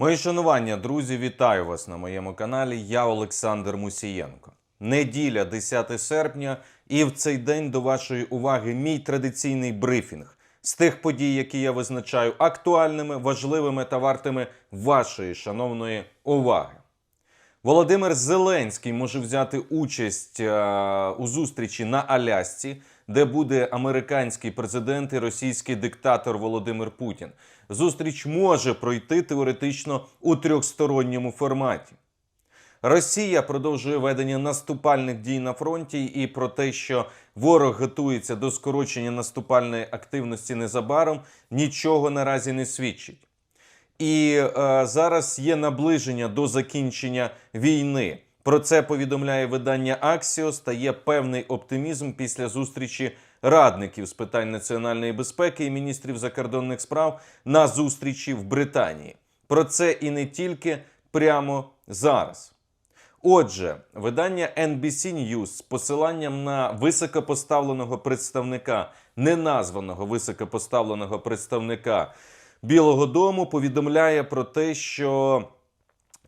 Мої шанування, друзі, вітаю вас на моєму каналі. Я Олександр Мусієнко. Неділя, 10 серпня, і в цей день до вашої уваги мій традиційний брифінг з тих подій, які я визначаю актуальними, важливими та вартими вашої шановної уваги. Володимир Зеленський може взяти участь е, у зустрічі на Алясці, де буде американський президент і російський диктатор Володимир Путін. Зустріч може пройти теоретично у трьохсторонньому форматі. Росія продовжує ведення наступальних дій на фронті, і про те, що ворог готується до скорочення наступальної активності незабаром, нічого наразі не свідчить. І е, зараз є наближення до закінчення війни. Про це повідомляє видання Axios та є певний оптимізм після зустрічі радників з питань національної безпеки і міністрів закордонних справ на зустрічі в Британії. Про це і не тільки прямо зараз. Отже, видання NBC News з посиланням на високопоставленого представника, неназваного високопоставленого представника Білого Дому повідомляє про те, що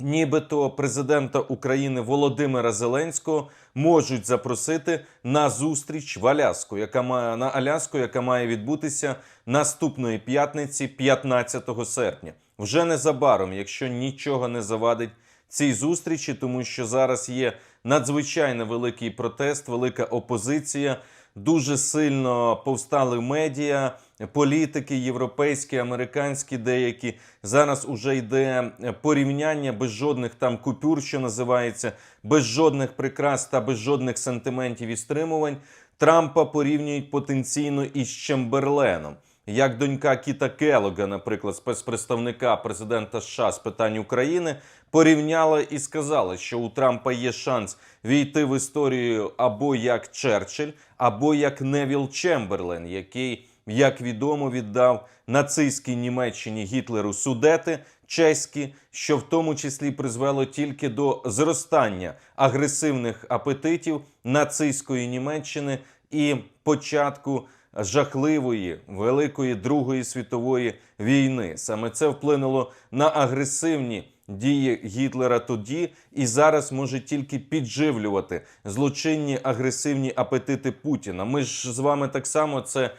нібито президента України Володимира Зеленського можуть запросити на зустріч в Аляску, яка має на Аляску, яка має відбутися наступної п'ятниці, 15 серпня. Вже незабаром, якщо нічого не завадить цій зустрічі, тому що зараз є надзвичайно великий протест, велика опозиція. Дуже сильно повстали медіа, політики, європейські, американські, деякі зараз уже йде порівняння без жодних там купюр, що називається, без жодних прикрас та без жодних сантиментів і стримувань. Трампа порівнюють потенційно із Чемберленом. Як донька Кіта Келога, наприклад, спецпредставника президента США з питань України, порівняла і сказала, що у Трампа є шанс війти в історію або як Черчилль, або як Невіл Чемберлен, який, як відомо, віддав нацистській Німеччині Гітлеру судети чеські, що в тому числі призвело тільки до зростання агресивних апетитів нацистської Німеччини і початку жахливої великої Другої світової війни. Саме це вплинуло на агресивні дії Гітлера тоді і зараз може тільки підживлювати злочинні агресивні апетити Путіна. Ми ж з вами так само це.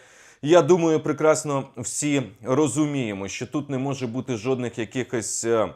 Я думаю, прекрасно всі розуміємо, що тут не може бути жодних якихось е,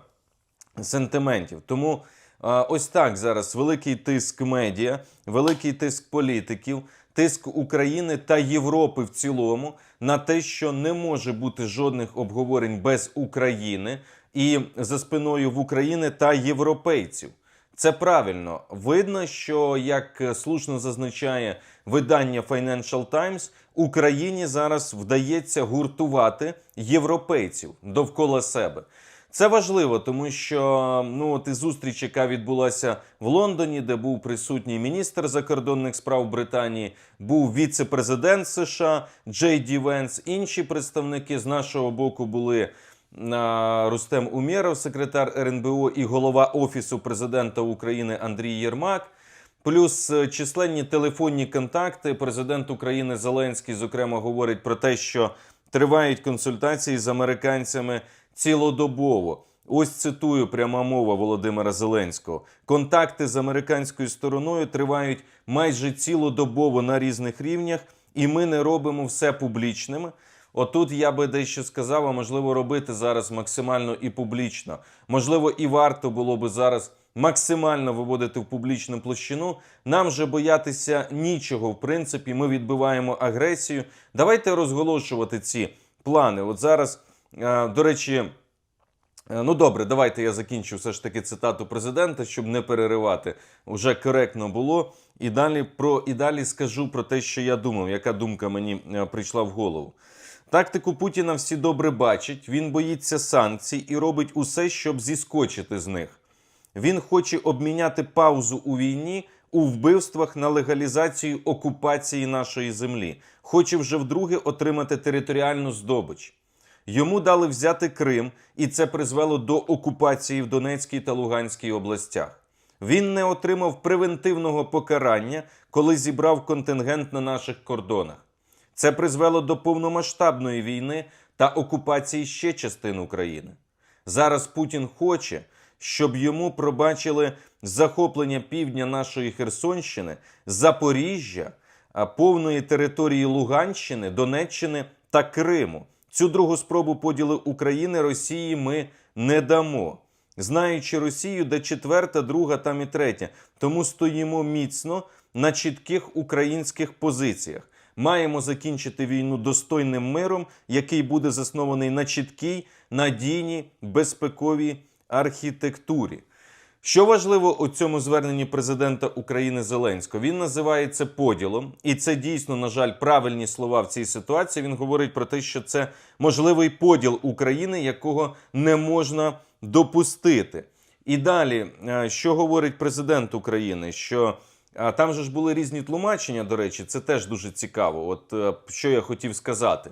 сентиментів. Тому е, ось так зараз великий тиск медіа, великий тиск політиків, тиск України та Європи в цілому на те, що не може бути жодних обговорень без України і за спиною в України та європейців. Це правильно видно, що як слушно зазначає видання Financial Times, Україні зараз вдається гуртувати європейців довкола себе. Це важливо, тому що ну і зустріч, яка відбулася в Лондоні, де був присутній міністр закордонних справ Британії, був віце-президент США Джей Ді Венс. Інші представники з нашого боку були Рустем Умєров, секретар РНБО і голова офісу президента України Андрій Єрмак. Плюс е, численні телефонні контакти. Президент України Зеленський, зокрема, говорить про те, що тривають консультації з американцями цілодобово. Ось цитую пряма мова Володимира Зеленського. Контакти з американською стороною тривають майже цілодобово на різних рівнях, і ми не робимо все публічними. Отут я би дещо сказав, а можливо робити зараз максимально і публічно. Можливо, і варто було би зараз максимально виводити в публічну площину. Нам же боятися нічого. В принципі, ми відбиваємо агресію. Давайте розголошувати ці плани. От зараз, до речі. Е, Ну добре, давайте я закінчу все ж таки цитату президента, щоб не переривати. Уже коректно було. І далі про і далі скажу про те, що я думав, яка думка мені е, прийшла в голову. Тактику Путіна всі добре бачать. Він боїться санкцій і робить усе, щоб зіскочити з них. Він хоче обміняти паузу у війні у вбивствах на легалізацію окупації нашої землі. Хоче вже вдруге отримати територіальну здобич. Йому дали взяти Крим, і це призвело до окупації в Донецькій та Луганській областях. Він не отримав превентивного покарання, коли зібрав контингент на наших кордонах. Це призвело до повномасштабної війни та окупації ще частин України. Зараз Путін хоче, щоб йому пробачили захоплення півдня нашої Херсонщини, Запоріжжя, повної території Луганщини, Донеччини та Криму. Цю другу спробу поділу України Росії ми не дамо. Знаючи Росію, де четверта, друга, там і третя. Тому стоїмо міцно на чітких українських позиціях. Маємо закінчити війну достойним миром, який буде заснований на чіткій, надійній, безпековій архітектурі. Що важливо у цьому зверненні президента України Зеленського? Він називає це поділом, і це дійсно, на жаль, правильні слова в цій ситуації. Він говорить про те, що це можливий поділ України, якого не можна допустити. І далі, е, що говорить президент України? Що там же ж були різні тлумачення, до речі, це теж дуже цікаво. От е, що я хотів сказати.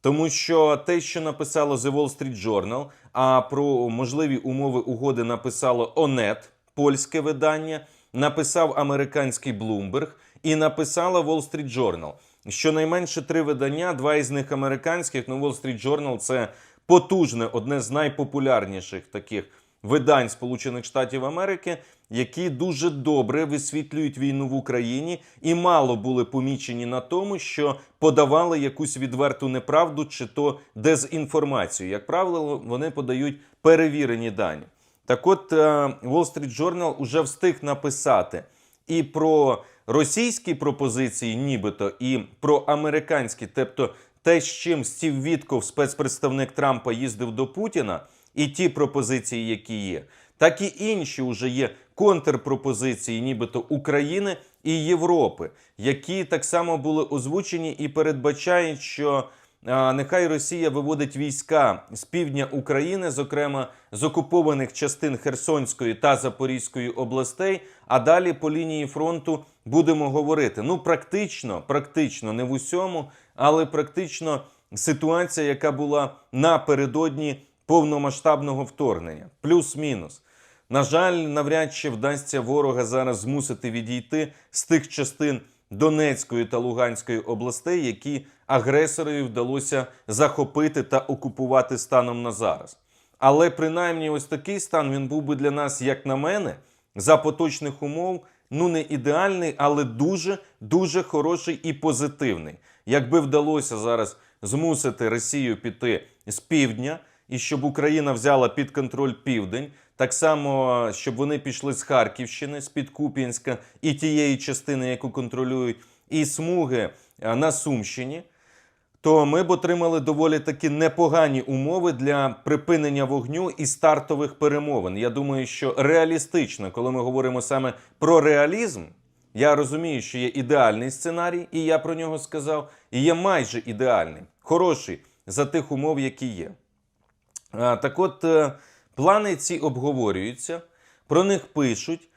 Тому що те, що написало The Wall Street Journal, а про можливі умови угоди написало ОНЕТ, польське видання, написав американський Bloomberg і написала Wall Street Journal. Щонайменше три видання, два із них американських. Ну, Wall Street Journal – це потужне, одне з найпопулярніших таких видань Сполучених Штатів Америки, які дуже добре висвітлюють війну в Україні і мало були помічені на тому, що подавали якусь відверту неправду чи то дезінформацію. Як правило, вони подають перевірені дані. Так от е, Wall Street Journal уже встиг написати і про російські пропозиції, нібито, і про американські, тобто те, з чим Стів Вітков, спецпредставник Трампа, їздив до Путіна, і ті пропозиції, які є, так і інші вже є контрпропозиції, нібито України і Європи, які так само були озвучені і передбачають, що нехай Росія виводить війська з півдня України, зокрема з окупованих частин Херсонської та Запорізької областей. А далі по лінії фронту будемо говорити. Ну, практично, практично не в усьому, але практично ситуація, яка була напередодні повномасштабного вторгнення, плюс-мінус. На жаль, навряд чи вдасться ворога зараз змусити відійти з тих частин Донецької та Луганської областей, які агресорові вдалося захопити та окупувати станом на зараз. Але принаймні, ось такий стан він був би для нас, як на мене, за поточних умов, ну не ідеальний, але дуже дуже хороший і позитивний. Якби вдалося зараз змусити Росію піти з півдня, і щоб Україна взяла під контроль південь, так само, щоб вони пішли з Харківщини, з під Куп'янська і тієї частини, яку контролюють, і смуги на Сумщині, то ми б отримали доволі таки непогані умови для припинення вогню і стартових перемовин. Я думаю, що реалістично, коли ми говоримо саме про реалізм, я розумію, що є ідеальний сценарій, і я про нього сказав, і є майже ідеальний, хороший за тих умов, які є. Так от, е, плани ці обговорюються, про них пишуть,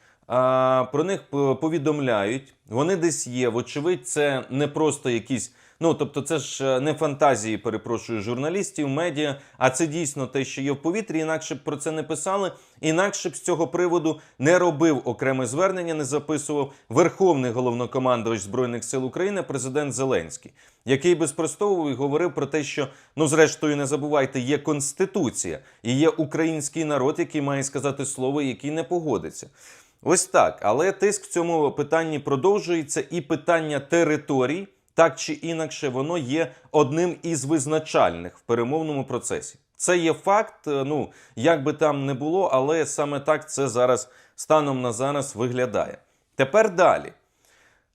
про них повідомляють. Вони десь є. Вочевидь, це не просто якісь. Ну, тобто, це ж е, не фантазії, перепрошую, журналістів, медіа, а це дійсно те, що є в повітрі. Інакше б про це не писали, інакше б з цього приводу не робив окреме звернення, не записував Верховний головнокомандувач Збройних сил України, президент Зеленський, який би спростовував і говорив про те, що ну, зрештою, не забувайте, є конституція і є український народ, який має сказати слово, який не погодиться. Ось так. Але тиск в цьому питанні продовжується, і питання територій, так чи інакше, воно є одним із визначальних в перемовному процесі. Це є факт. е, Ну як би там не було, але саме так це зараз станом на зараз виглядає. Тепер далі.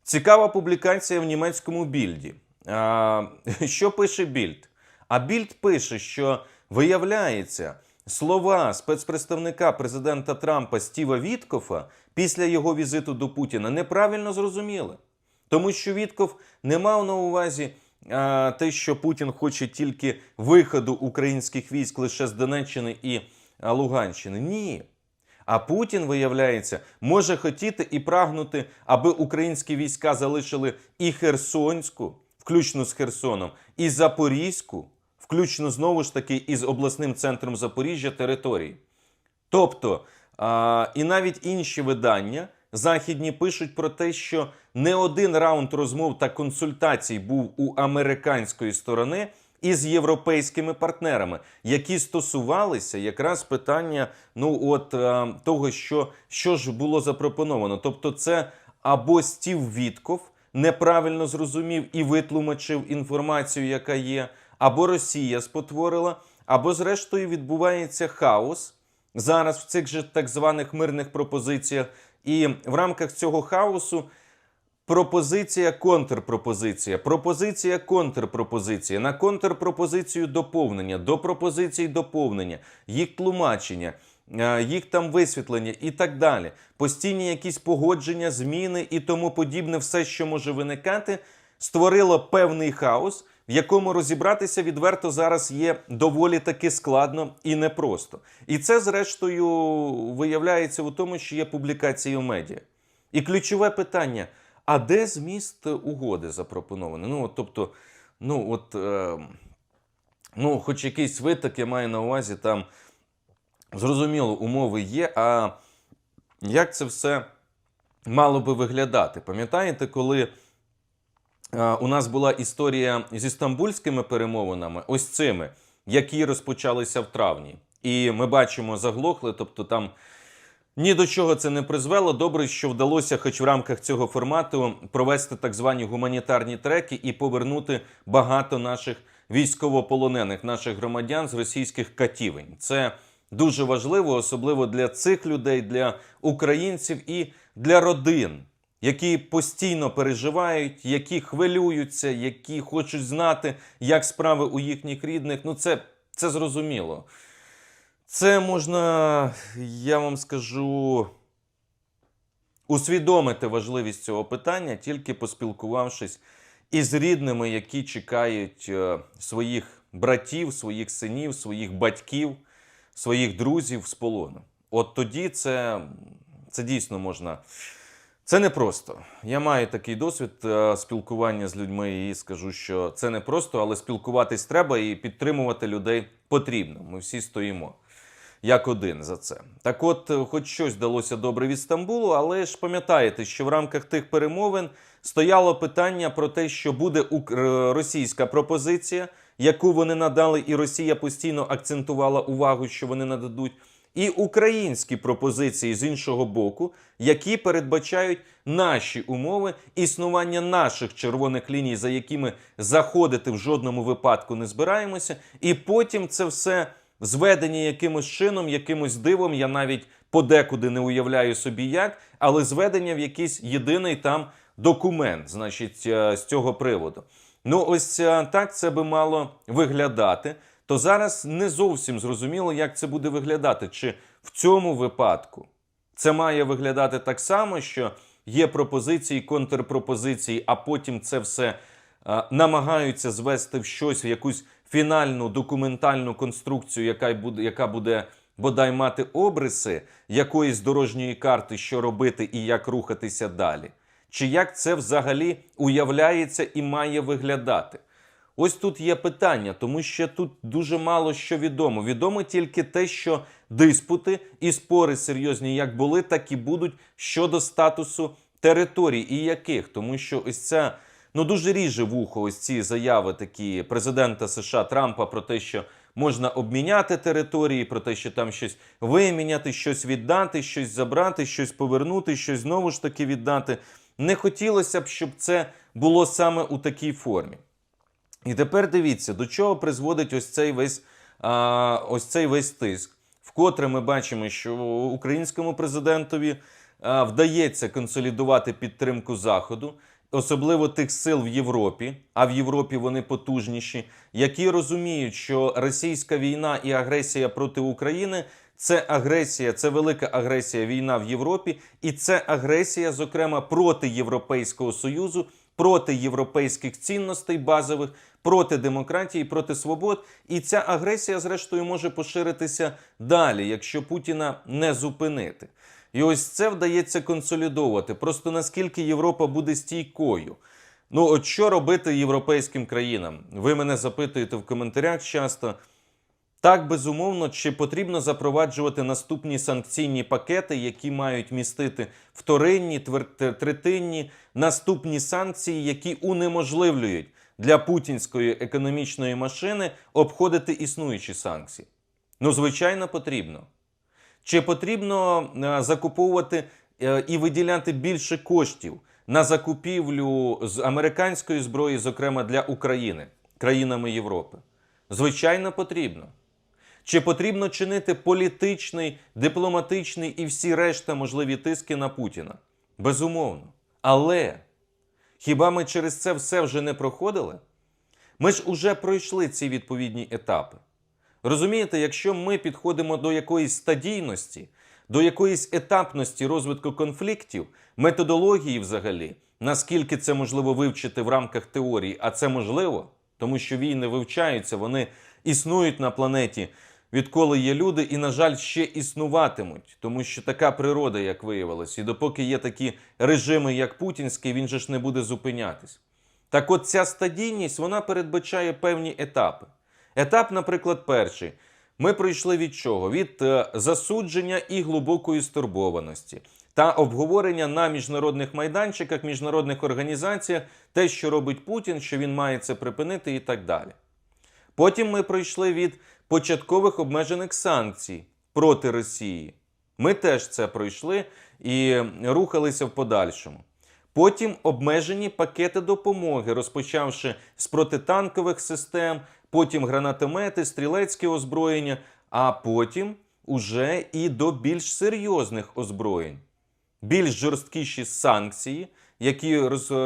Цікава публікація в німецькому більді. А, що пише Більд? А Більд пише, що виявляється, слова спецпредставника президента Трампа Стіва Віткофа після його візиту до Путіна неправильно зрозуміли. Тому що Вітков не мав на увазі а, те, що Путін хоче тільки виходу українських військ лише з Донеччини і Луганщини. Ні. А Путін, виявляється, може хотіти і прагнути, аби українські війська залишили і Херсонську, включно з Херсоном, і Запорізьку, включно знову ж таки із обласним центром Запоріжжя території. Тобто, а, і навіть інші видання західні пишуть про те, що не один раунд розмов та консультацій був у американської сторони із європейськими партнерами, які стосувалися якраз питання ну от е, того, що, що ж було запропоновано. Тобто, це або Стів Вітков неправильно зрозумів і витлумачив інформацію, яка є, або Росія спотворила, або зрештою відбувається хаос зараз в цих же так званих мирних пропозиціях. І в рамках цього хаосу пропозиція, контрпропозиція, пропозиція, контрпропозиція, на контрпропозицію доповнення, до пропозицій доповнення, їх тлумачення, е, їх там висвітлення і так далі. Постійні якісь погодження, зміни і тому подібне, все, що може виникати, створило певний хаос, в якому розібратися відверто зараз є доволі таки складно і непросто. І це, зрештою, виявляється у тому, що є публікації у медіа. І ключове питання: а де зміст угоди запропонований? Ну, от, тобто, ну от, е, ну, хоч якийсь виток я маю на увазі, там зрозуміло, умови є. А як це все мало би виглядати? Пам'ятаєте, коли у нас була історія зі стамбульськими перемовинами, ось цими, які розпочалися в травні, і ми бачимо, заглохли, тобто там. Ні до чого це не призвело. Добре, що вдалося, хоч в рамках цього формату, провести так звані гуманітарні треки і повернути багато наших військовополонених, наших громадян з російських катівень. Це дуже важливо, особливо для цих людей, для українців і для родин, які постійно переживають, які хвилюються, які хочуть знати, як справи у їхніх рідних. Ну, це, це зрозуміло. Це можна, я вам скажу, усвідомити важливість цього питання, тільки поспілкувавшись із рідними, які чекають е, своїх братів, своїх синів, своїх батьків, своїх друзів з полону. От тоді це, це дійсно можна. Це непросто. Я маю такий досвід е, спілкування з людьми і скажу, що це не просто, але спілкуватись треба і підтримувати людей потрібно. Ми всі стоїмо як один за це. Так от, е, хоч щось вдалося добре від Стамбулу, але ж пам'ятаєте, що в рамках тих перемовин стояло питання про те, що буде е, російська пропозиція, яку вони надали, і Росія постійно акцентувала увагу, що вони нададуть. І українські пропозиції з іншого боку, які передбачають наші умови існування наших червоних ліній, за якими заходити в жодному випадку не збираємося, і потім це все зведення якимось чином, якимось дивом. Я навіть подекуди не уявляю собі як, але зведення в якийсь єдиний там документ, значить, е, з цього приводу. Ну, ось е, так це би мало виглядати. То зараз не зовсім зрозуміло, як це буде виглядати. Чи в цьому випадку це має виглядати так само, що є пропозиції, контрпропозиції, а потім це все е, намагаються звести в щось, в якусь фінальну документальну конструкцію, яка буде, яка буде бодай мати обриси якоїсь дорожньої карти, що робити і як рухатися далі. Чи як це взагалі уявляється і має виглядати? Ось тут є питання, тому що тут дуже мало що відомо. Відомо тільки те, що диспути і спори серйозні як були, так і будуть щодо статусу територій і яких, тому що ось ця ну дуже ріже вухо ось ці заяви такі президента США Трампа про те, що можна обміняти території, про те, що там щось виміняти, щось віддати, щось забрати, щось повернути, щось знову ж таки віддати. Не хотілося б, щоб це було саме у такій формі. І тепер дивіться, до чого призводить ось цей весь, а, ось цей весь тиск, вкотре ми бачимо, що українському президентові а, вдається консолідувати підтримку Заходу, особливо тих сил в Європі, а в Європі вони потужніші, які розуміють, що російська війна і агресія проти України. Це агресія, це велика агресія, війна в Європі, і це агресія, зокрема, проти Європейського союзу, проти європейських цінностей базових, проти демократії, проти свобод. І ця агресія, зрештою, може поширитися далі, якщо Путіна не зупинити. І ось це вдається консолідовувати. Просто наскільки Європа буде стійкою. Ну, от що робити європейським країнам? Ви мене запитуєте в коментарях часто. Так, безумовно, чи потрібно запроваджувати наступні санкційні пакети, які мають містити вторинні, третинні, наступні санкції, які унеможливлюють для путінської економічної машини обходити існуючі санкції? Ну, звичайно, потрібно. Чи потрібно е, закуповувати е, і виділяти більше коштів на закупівлю з американської зброї, зокрема для України, країнами Європи? Звичайно, потрібно. Чи потрібно чинити політичний, дипломатичний і всі решта можливі тиски на Путіна? Безумовно. Але хіба ми через це все вже не проходили? Ми ж уже пройшли ці відповідні етапи. Розумієте, якщо ми підходимо до якоїсь стадійності, до якоїсь етапності розвитку конфліктів, методології взагалі, наскільки це можливо вивчити в рамках теорії, а це можливо, тому що війни вивчаються, вони існують на планеті, відколи є люди, і, на жаль, ще існуватимуть, тому що така природа, як виявилось, і допоки є такі режими, як путінський, він же ж не буде зупинятись. Так от ця стадійність вона передбачає певні етапи. Етап, наприклад, перший. Ми пройшли від чого? Від е, засудження і глибокої стурбованості та обговорення на міжнародних майданчиках, міжнародних організаціях, те, що робить Путін, що він має це припинити і так далі. Потім ми пройшли від початкових обмежених санкцій проти Росії. Ми теж це пройшли і рухалися в подальшому. Потім обмежені пакети допомоги, розпочавши з протитанкових систем, потім гранатомети, стрілецьке озброєння, а потім уже і до більш серйозних озброєнь. Більш жорсткіші санкції, які,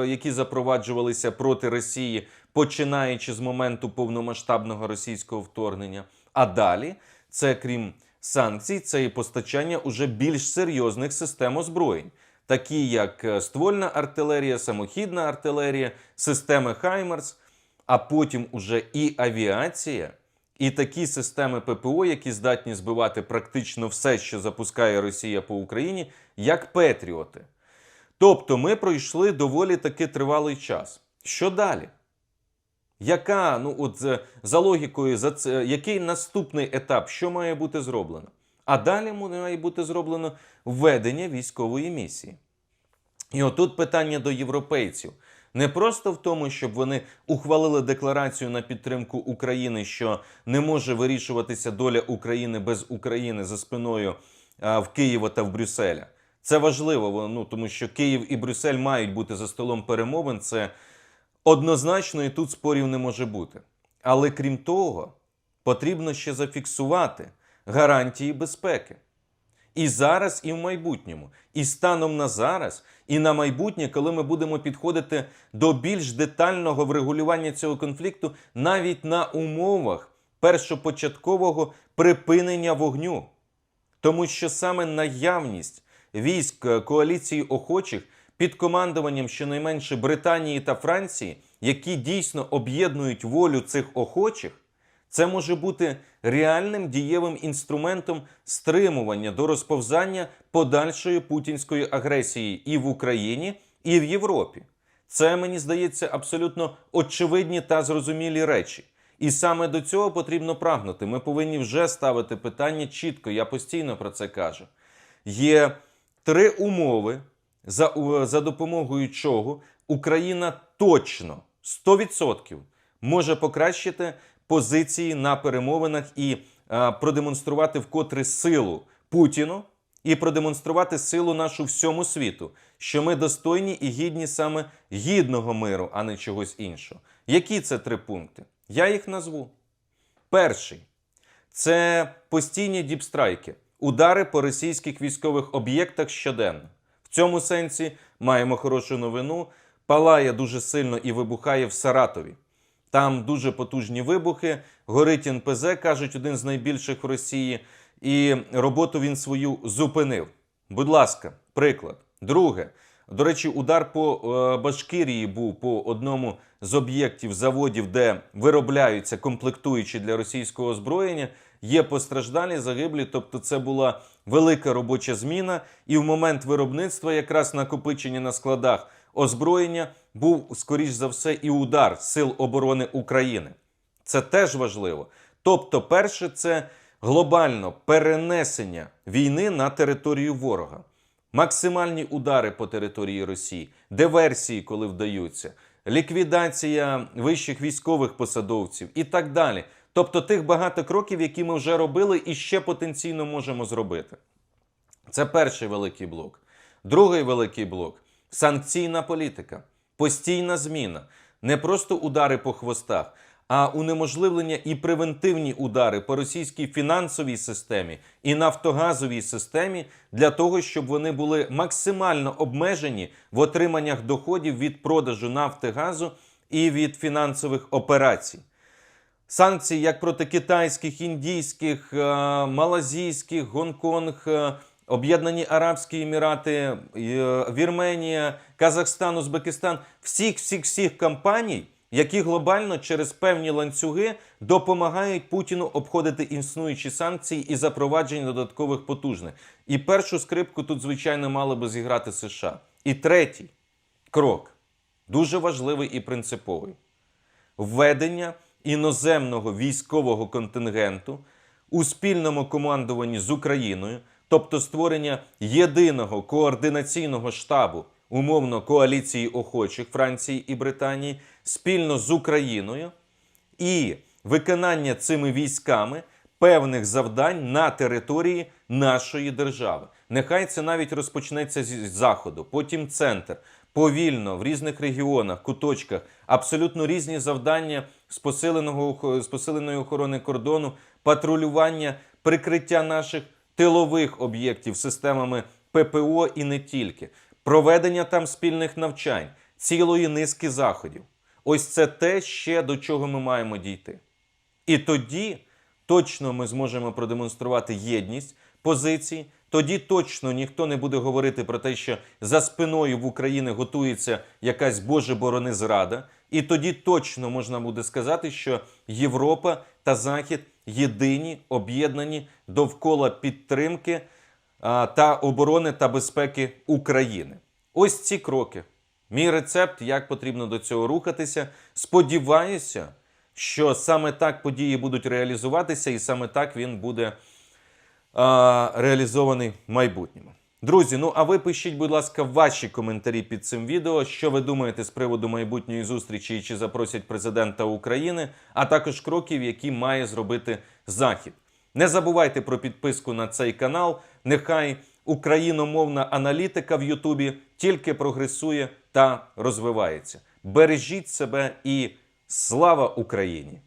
які запроваджувалися проти Росії, починаючи з моменту повномасштабного російського вторгнення. А далі це крім санкцій, це і постачання уже більш серйозних систем озброєнь, такі як е, ствольна артилерія, самохідна артилерія, системи Хаймерс, а потім уже і авіація, і такі системи ППО, які здатні збивати практично все, що запускає Росія по Україні, як Петріоти. Тобто ми пройшли доволі таки тривалий час. Що далі? Яка, ну от за, логікою, за це, який наступний етап, що має бути зроблено? А далі має бути зроблено введення військової місії. І отут питання до європейців. Не просто в тому, щоб вони ухвалили декларацію на підтримку України, що не може вирішуватися доля України без України за спиною а, в Києва та в Брюсселя. Це важливо, ну, тому що Київ і Брюссель мають бути за столом перемовин. Це однозначно і тут спорів не може бути. Але крім того, потрібно ще зафіксувати гарантії безпеки. І зараз, і в майбутньому. І станом на зараз, і на майбутнє, коли ми будемо підходити до більш детального врегулювання цього конфлікту, навіть на умовах першопочаткового припинення вогню. Тому що саме наявність військ е, коаліції охочих під командуванням щонайменше Британії та Франції, які дійсно об'єднують волю цих охочих, це може бути реальним дієвим інструментом стримування до розповзання подальшої путінської агресії і в Україні, і в Європі. Це мені здається абсолютно очевидні та зрозумілі речі. І саме до цього потрібно прагнути. Ми повинні вже ставити питання чітко. Я постійно про це кажу. Є три умови, за, за допомогою чого Україна точно 100% може покращити позиції на перемовинах і е, продемонструвати вкотре силу Путіну і продемонструвати силу нашу всьому світу, що ми достойні і гідні саме гідного миру, а не чогось іншого. Які це три пункти? Я їх назву. Перший це постійні діпстрайки, удари по російських військових об'єктах щоденно. В цьому сенсі маємо хорошу новину. Палає дуже сильно і вибухає в Саратові. Там дуже потужні вибухи. Горить НПЗ, кажуть, один з найбільших в Росії. І роботу він свою зупинив. Будь ласка, приклад. Друге. До речі, удар по е, Башкирії був по одному з об'єктів заводів, де виробляються комплектуючі для російського озброєння. Є постраждалі, загиблі. Тобто, це була велика робоча зміна. І в момент виробництва, якраз накопичення на складах озброєння, був скоріш за все і удар Сил оборони України. Це теж важливо. Тобто, перше, це глобально перенесення війни на територію ворога. Максимальні удари по території Росії, диверсії, коли вдаються, ліквідація вищих військових посадовців і так далі. Тобто тих багато кроків, які ми вже робили і ще потенційно можемо зробити. Це перший великий блок. Другий великий блок санкційна політика, постійна зміна, не просто удари по хвостах, а унеможливлення і превентивні удари по російській фінансовій системі і нафтогазовій системі для того, щоб вони були максимально обмежені в отриманнях доходів від продажу нафти газу і від фінансових операцій. Санкції як проти китайських, індійських, е, малазійських, Гонконг, е, Об'єднані Арабські Емірати, е, Вірменія, Казахстан, Узбекистан, всіх, всіх, всіх компаній, які глобально через певні ланцюги допомагають Путіну обходити існуючі санкції і запровадження додаткових потужних. І першу скрипку тут, звичайно, мали би зіграти США. І третій крок дуже важливий і принциповий введення іноземного військового контингенту у спільному командуванні з Україною, тобто створення єдиного координаційного штабу умовно коаліції охочих Франції і Британії спільно з Україною і виконання цими військами певних завдань на території нашої держави. Нехай це навіть розпочнеться з заходу, потім центр. Повільно в різних регіонах, куточках, абсолютно різні завдання з посиленого з посиленої охорони кордону, патрулювання, прикриття наших тилових об'єктів системами ППО і не тільки, проведення там спільних навчань, цілої низки заходів. Ось це те, ще до чого ми маємо дійти. І тоді точно ми зможемо продемонструвати єдність позицій. Тоді точно ніхто не буде говорити про те, що за спиною в Україні готується якась Боже борони зрада. І тоді точно можна буде сказати, що Європа та Захід єдині, об'єднані довкола підтримки та оборони та безпеки України. Ось ці кроки. Мій рецепт, як потрібно до цього рухатися. Сподіваюся, що саме так події будуть реалізуватися, і саме так він буде реалізований в майбутньому. Друзі, ну а ви пишіть, будь ласка, ваші коментарі під цим відео, що ви думаєте з приводу майбутньої зустрічі і чи запросять президента України, а також кроків, які має зробити Захід. Не забувайте про підписку на цей канал. Нехай україномовна аналітика в Ютубі тільки прогресує та розвивається. Бережіть себе і слава Україні!